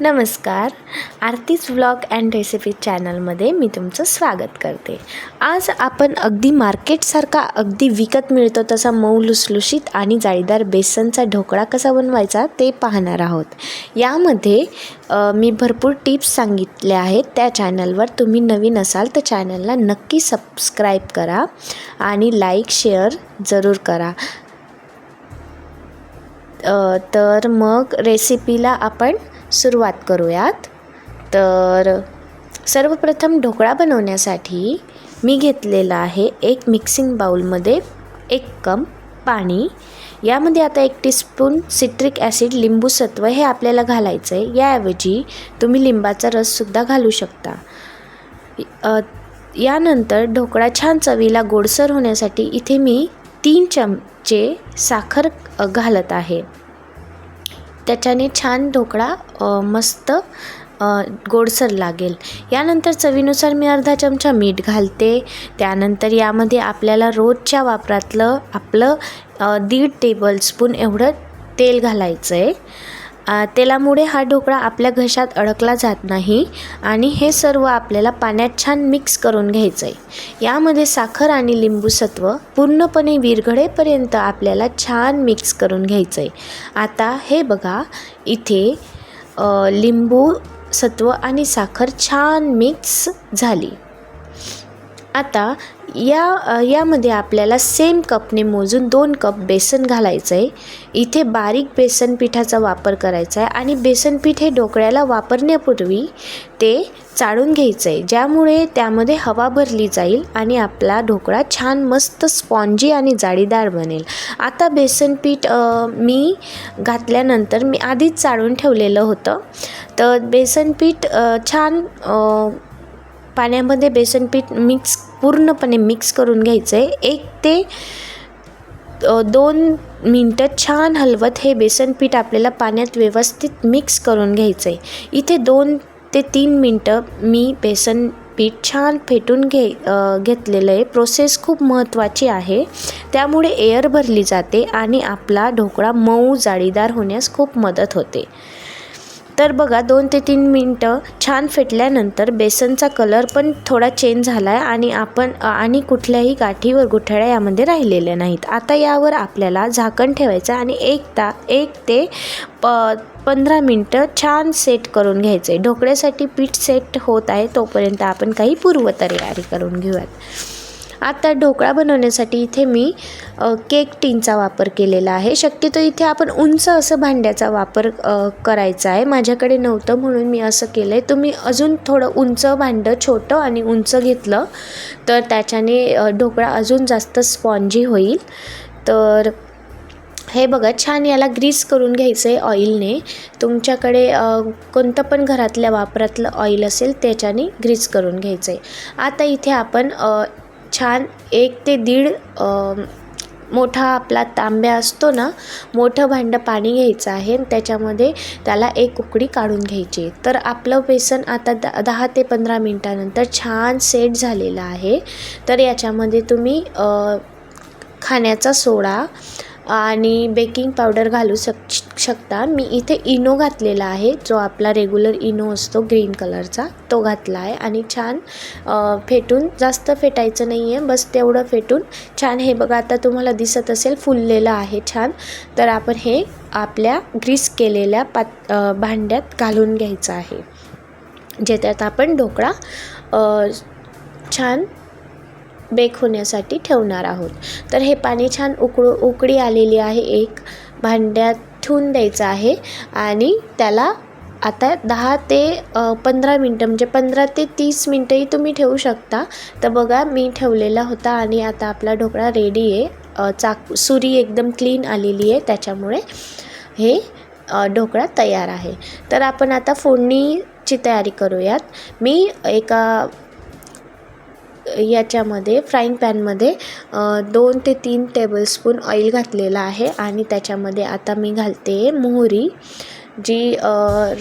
नमस्कार. Aarti's vlog and recipe चॅनलमध्ये मी तुमचं स्वागत करते. आज आपण अगदी मार्केटसारखा अगदी विकत मिळतो तसा मऊ लुसलुशीत आणि जाळीदार बेसनचा ढोकळा कसा बनवायचा ते पाहणार आहोत. यामध्ये मी भरपूर टिप्स सांगितल्या आहेत. त्या चॅनलवर तुम्ही नवीन असाल तर चॅनलला नक्की सबस्क्राईब करा आणि लाईक शेअर जरूर करा. तर मग रेसिपीला आपण सुरुवात करूयात. तर सर्वप्रथम ढोकळा बनवण्यासाठी मी घेतलेला आहे एक मिक्सिंग बाउलमध्ये एक कप पाणी. यामध्ये आता एक टीस्पून सिट्रिक ॲसिड लिंबूसत्व हे आपल्याला घालायचं आहे याऐवजी तुम्ही लिंबाचा रससुद्धा घालू शकता. यानंतर ढोकळा छान चवीला गोडसर होण्यासाठी इथे मी तीन चमचे साखर घालत आहे. त्याच्याने छान ढोकळा मस्त गोडसर लागेल. यानंतर चवीनुसार मी अर्धा चमचा मीठ घालते. त्यानंतर यामध्ये आपल्याला रोजच्या वापरातलं आपलं दीड टेबलस्पून एवढं तेल घालायचं आहे तेलामुळे हा ढोकळा आपल्या घशात अडकला जात नाही आणि हे सर्व आपल्याला पाण्यात छान मिक्स करून घ्यायचं आहे यामध्ये साखर आणि लिंबूसत्व पूर्णपणे विरघळेपर्यंत आपल्याला छान मिक्स करून घ्यायचं आहे आता हे बघा इथे लिंबू सत्व आणि साखर छान मिक्स झाली. आता या यामध्ये आपल्याला सेम कपने मोजून दोन कप बेसन घालायचं आहे इथे बारीक बेसन पिठाचा वापर करायचा आहे आणि बेसन पीठ हे ढोकळ्याला वापरण्यापूर्वी ते चाळून घ्यायचं आहे ज्यामुळे त्यामध्ये हवा भरली जाईल आणि आपला ढोकळा छान मस्त स्पॉन्जी आणि जाळीदार बनेल. आता बेसन पीठ मी घातल्यानंतर मी आधीच चाळून ठेवलेलं होतं. तर बेसन पीठ छान पाण्यामध्ये बेसन पीठ मिक्स पूर्णपणे मिक्स करून घ्यायचं आहे एक ते दोन मिनटं छान हलवत हे बेसन पीठ आपल्याला पाण्यात व्यवस्थित मिक्स करून घ्यायचं आहे इथे दोन ते तीन मिनटं मी बेसन पीठ छान फेटून घे घेतलेलं आहे. प्रोसेस खूप महत्त्वाची आहे. त्यामुळे एअर भरली जाते आणि आपला ढोकळा मऊ जाळीदार होण्यास खूप मदत होते. तर बघा दोन ते तीन मिनटं छान फेटल्यानंतर बेसनचा कलर पण थोडा चेंज झाला आहे आणि आपण आणि कुठल्याही गाठीवर गुठळ्या यामध्ये राहिलेल्या नाहीत. आता यावर आपल्याला झाकण ठेवायचं आणि एक ता एक ते प पंधरा मिनटं छान सेट करून घ्यायचं आहे ढोकळ्यासाठी पीठ सेट होत आहे तोपर्यंत आपण काही पूर्वतयारी करून घेऊयात. आता ढोकळा बनवण्यासाठी इथे मी केक टीनचा वापर केलेला आहे. शक्यतो इथे आपण उंच असं भांड्याचा वापर करायचा आहे. माझ्याकडे नव्हतं म्हणून मी असं केलं आहे तुम्ही अजून थोडं उंच भांडं छोटं आणि उंच घेतलं तर त्याच्याने ढोकळा अजून जास्त स्पॉन्जी होईल. तर हे बघा छान याला ग्रीस करून घ्यायचं आहे ऑइलने. तुमच्याकडे कोणतं पण घरातल्या वापरातलं ऑइल असेल त्याच्याने ग्रीस करून घ्यायचं आहे आता इथे आपण छान एक ते दीड मोठा आपला तांब्या असतो ना मोठं भांडं पाणी घ्यायचं आहे त्याच्यामध्ये त्याला एक उकडी काढून घ्यायची. तर आपलं बेसन आता द दहा ते पंधरा मिनटानंतर छान सेट झालेलं आहे. तर याच्यामध्ये तुम्ही खाण्याचा सोडा आणि बेकिंग पावडर घालू शक शकता. मी इथे इनो घातलेला आहे. जो आपला रेग्युलर इनो असतो ग्रीन कलरचा तो घातला आहे. आणि छान फेटून जास्त फेटायचं नाही आहे बस तेवढं फेटून छान हे बघा आता तुम्हाला दिसत असेल फुललेलं आहे छान. तर आपण हे आपल्या ग्रीस केलेल्या पात भांड्यात घालून घ्यायचं आहे. ज्याच्यात आपण ढोकळा छान बेक होण्यासाठी ठेवणार आहोत. तर हे पाणी छान उकळू उकळी आलेली आहे. एक भांड्यात ठेवून द्यायचं आहे आणि त्याला आता दहा ते पंधरा मिनटं म्हणजे पंधरा ते तीस मिनटंही तुम्ही ठेवू शकता. तर बघा मी ठेवलेला होता आणि आता आपला ढोकळा रेडी आहे. चाक सुरी एकदम क्लीन आलेली आहे. त्याच्यामुळे हे ढोकळा तयार आहे. तर आपण आता फोडणीची तयारी करूयात. मी एका याच्यामध्ये फ्राईंग पॅनमध्ये दोन ते तीन टेबलस्पून ऑइल घातलेलं आहे आणि त्याच्यामध्ये आता मी घालते मोहरी जी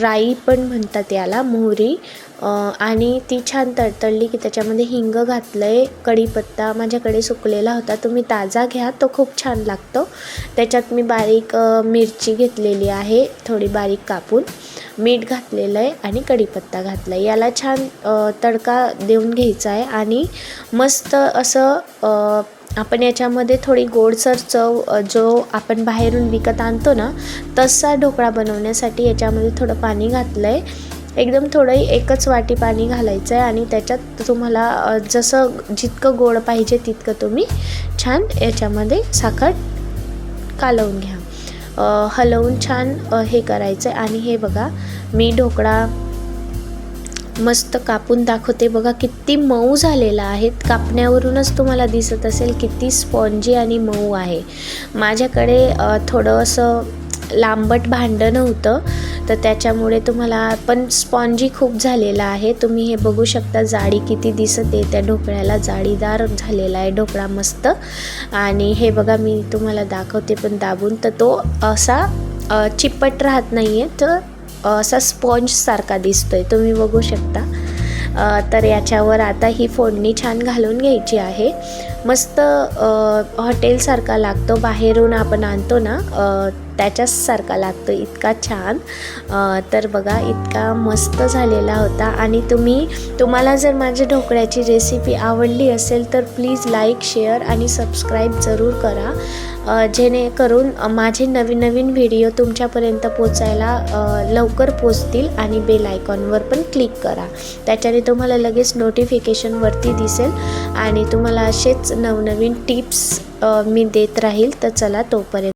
राई पण म्हणतात याला मोहरी. आणि ती छान तडतडली की त्याच्यामध्ये हिंग घातलं आहे कढीपत्ता माझ्याकडे सुकलेला होता तुम्ही ताजा घ्या तो खूप छान लागतो. त्याच्यात मी बारीक मिरची घेतलेली आहे थोडी बारीक कापून. मीठ घातलेलं आहे आणि कढीपत्ता घातला आहे याला छान तडका देऊन घ्यायचा आहे आणि मस्त असं आपण याच्यामध्ये थोडी गोडसर चव जो आपण बाहेरून विकत आणतो ना तसा ढोकळा बनवण्यासाठी याच्यामध्ये थोडं पाणी घातलं आहे एकदम थोडं एकच वाटी पाणी घालायचं आहे आणि त्याच्यात तुम्हाला जसं जितकं गोड पाहिजे तितकं तुम्ही छान याच्यामध्ये साखर कालवून घ्या. हलवून छान हे करायचं आहे आणि हे बघा मी ढोकळा मस्त कापून दाखवते. बघा किती मऊ झालेला आहे. कापण्यावरूनच तुम्हाला दिसत असेल किती स्पॉन्जी आणि मऊ आहे. माझ्याकडे थोडं असं लांबट भांडं नव्हतं तर त्याच्यामुळे तुम्हाला पण स्पॉन्जी खूप झालेला आहे. तुम्ही हे बघू शकता जाडी किती दिसत आहे. त्या ढोकळ्याला जाळीदार झालेला आहे. ढोकळा मस्त. आणि हे बघा मी तुम्हाला दाखवते पण दाबून. तर तो असा चिपट राहत नाही आहे तर असा स्पॉन्जसारखा दिसतोय. तुम्ही बघू शकता. तर याच्यावर आता ही फोडणी छान घालून घ्यायची आहे. मस्त हॉटेलसारखा लागतो. बाहेरून आपण आणतो ना त्याच्यासारखा त्याच्याचसारखा लागतो. इतका छान. तर बघा इतका मस्त झालेला होता. आणि तुम्ही तुम्हाला जर माझ्या ढोकळ्याची रेसिपी आवडली असेल तर प्लीज लाईक शेअर आणि सबस्क्राईब जरूर करा. जेणेकरून माझे नवीन नवीन व्हिडिओ तुमच्यापर्यंत पोचायला लवकर पोचतील आणि बेल आयकॉनवर पण क्लिक करा. त्याच्याने तुम्हाला लगेच नोटिफिकेशनवरती दिसेल आणि तुम्हाला असेच नवनवीन टिप्स मी देत राहील. तर चला तोपर्यंत.